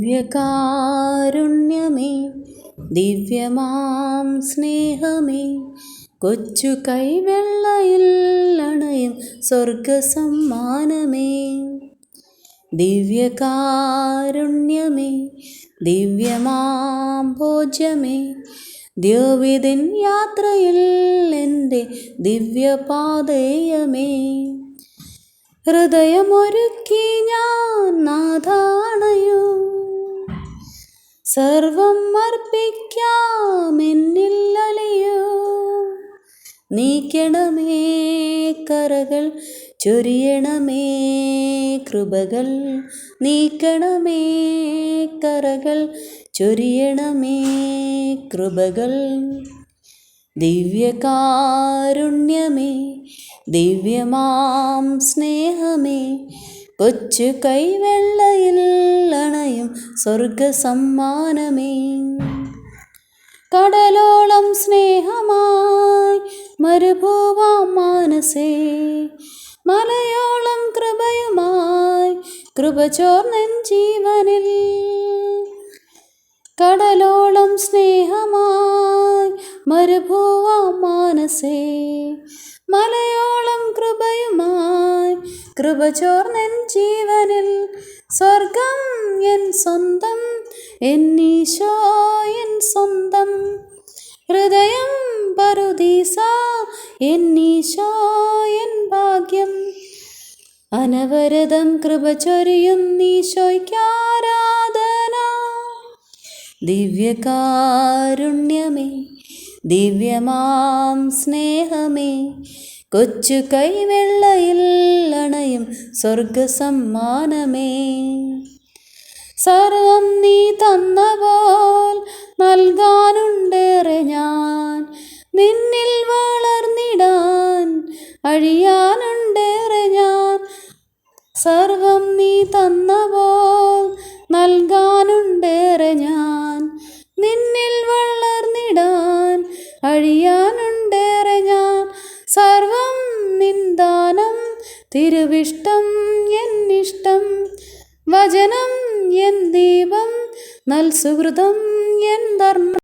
ദിവ്യകാരുണ്യമേ ദിവ്യമാം സ്നേഹമേ. കൊച്ചു കൈവെള്ളയിൽ അണയും സ്വർഗസമ്മാനമേ. ദിവ്യകാരുണ്യമേ ദിവ്യമാം ഭോജ്യമേ. ദ്യോവിതിൻ യാത്രയിൽ എന്റെ ദിവ്യപാതേയമേ. ഹൃദയമൊരുക്കി ഞാൻ നാഥാണയോ സർവം അർപ്പിക്കാം എന്നിൽ അലയോ. നീക്കണമേ കറകൾ ചൊരിയണമേ കൃപകൾ. നീക്കണമേ കറകൾ ചൊരിയണമേ കൃപകൾ. ദിവ്യകാരുണ്യമേ ദിവ്യമാം സ്നേഹമേ കൊച്ചു കൈവെള്ളയിൽ അണയും സ്വർഗ സമ്മാനമേ കടലോളം സ്നേഹമായി മരുഭൂവാം മാനസേ. മലയോളം കൃപയുമായി കൃപ ചോർന്നൻ ജീവനിൽ. കടലോളം സ്നേഹമായി മരുഭൂവാം മാനസേ. മലയോളം കൃപയുമായി കൃപ ചോർന്നൻ ജീവനിൽ. സ്വർഗം എൻ സ്വന്തം എന്നീശോ എൻ സ്വന്തം. ഹൃദയം പറുദീസ എന്നീശോ എൻ ഭാഗ്യം. അനവരതം കൃപ ചൊരിയും നീശോയ്ക്കാരാധന ദിവ്യകാരുണ്യമേ ദിവ്യമാം സ്നേഹമേ കൊച്ചു കൈവെള്ളയിൽ സ്വർഗസമ്മാനമേ സർവം നീ തന്നപോൽ നൽകാനുണ്ടേറെ ഞാൻ. നിന്നിൽ വളർന്നിടാൻ അഴിയാനുണ്ടേറെ ഞാൻ. സർവം നീ തന്നപോൽ നൽകാനുണ്ടേറെ ഞാൻ. നിന്നിൽ വളർന്നിടാൻ അഴിയാനുണ്ടേറെ തിരുവിഷ്ടം എന്നിഷ്ടം വചനം എൻ ദീപം നൽസുഹൃതം എൻ ധർമ്മം.